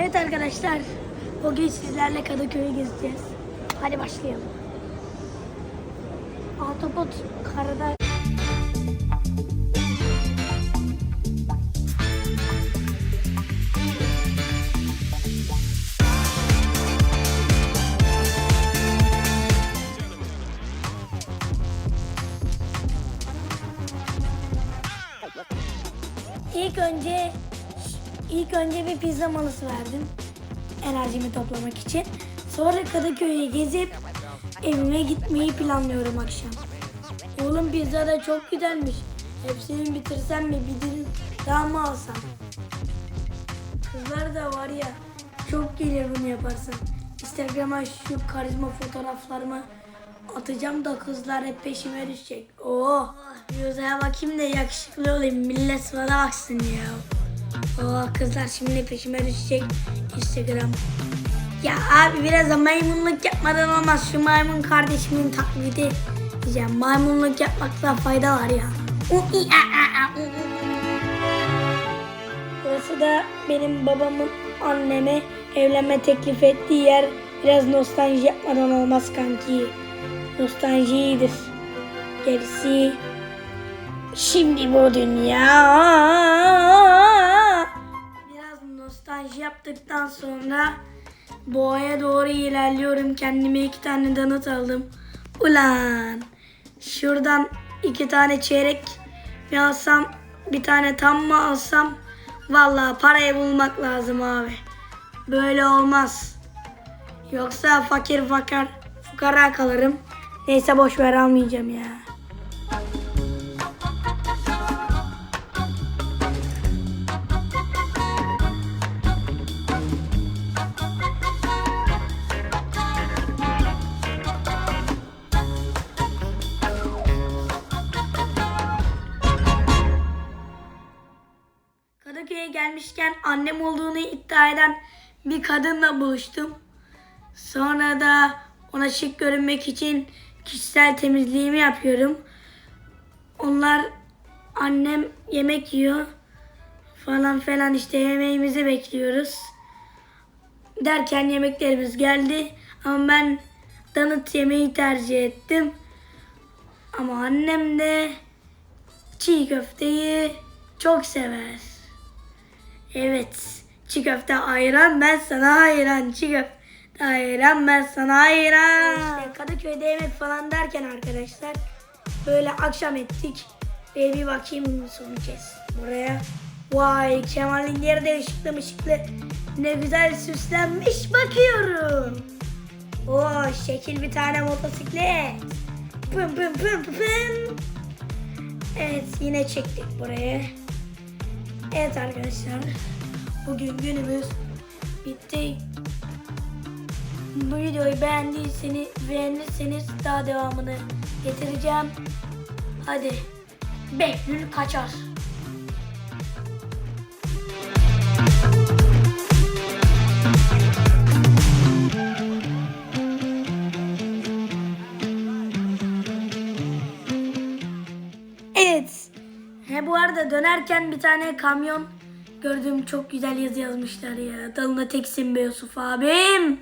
Evet arkadaşlar, bugün sizlerle Kadıköy'ü gezeceğiz. Hadi başlayalım. Autobot karada İlk önce ilk önce bir pizza molası verdim. Enerjimi toplamak için. Sonra Kadıköy'ü gezip evime gitmeyi planlıyorum akşam. Oğlum pizza da çok güzelmiş. Hepsini bitirsem mi bir dilim daha mı alsam? Kızlar da var ya çok gelir bunu yaparsan. Instagram'a şu karizma fotoğraflarımı atacağım da kızlar hep peşime düşecek. Oh, yüzeye bakayım da yakışıklı olayım. Millet bana baksın ya. Oh kızlar şimdi peşime düşecek Instagram. Ya abi biraz da maymunluk yapmadan olmaz. Şu maymun kardeşimin taklidi diyeceğim. Maymunluk yapmakta fayda var ya. Burası da benim babamın anneme evlenme teklif ettiği yer. Biraz nostalji yapmadan olmaz kanki. Nostalji iyidir. Gerisi şimdi bu dünya. Yaptıktan sonra boğaya doğru ilerliyorum. Kendime iki tane donut aldım. Ulan şuradan iki tane çeyrek mi alsam bir tane tam mı alsam vallahi parayı bulmak lazım abi. Böyle olmaz. Yoksa fakir fakir fukara kalırım. Neyse boş ver almayacağım ya. Kadıköy'e gelmişken annem olduğunu iddia eden bir kadınla buluştum. Sonra da ona şık görünmek için kişisel temizliğimi yapıyorum. Onlar annem yemek yiyor falan falan işte yemeğimizi bekliyoruz. Derken yemeklerimiz geldi ama ben donut yemeği tercih ettim. Ama annem de çiğ köfteyi çok sever. Evet. Çiğ köfte ayran ben sana hayran. Çiğ köfte ayran ben sana hayran. İşte Kadıköy'de yemek falan derken arkadaşlar böyle akşam ettik. Ve bir bakayım son kez buraya. Vay Kemal'in yeri de ışıklı mışıklı. Ne güzel süslenmiş bakıyorum. Oo şekil bir tane motosiklet. Pım pım pım pım. Evet yine çektik buraya. Evet arkadaşlar. Bugün günümüz bitti. Bu videoyu beğendiyseniz, beğenirseniz daha devamını getireceğim. Hadi. Behlül kaçar. He bu arada dönerken bir tane kamyon gördüm çok güzel yazı yazmışlar ya. Dalına teksin be Yusuf abim.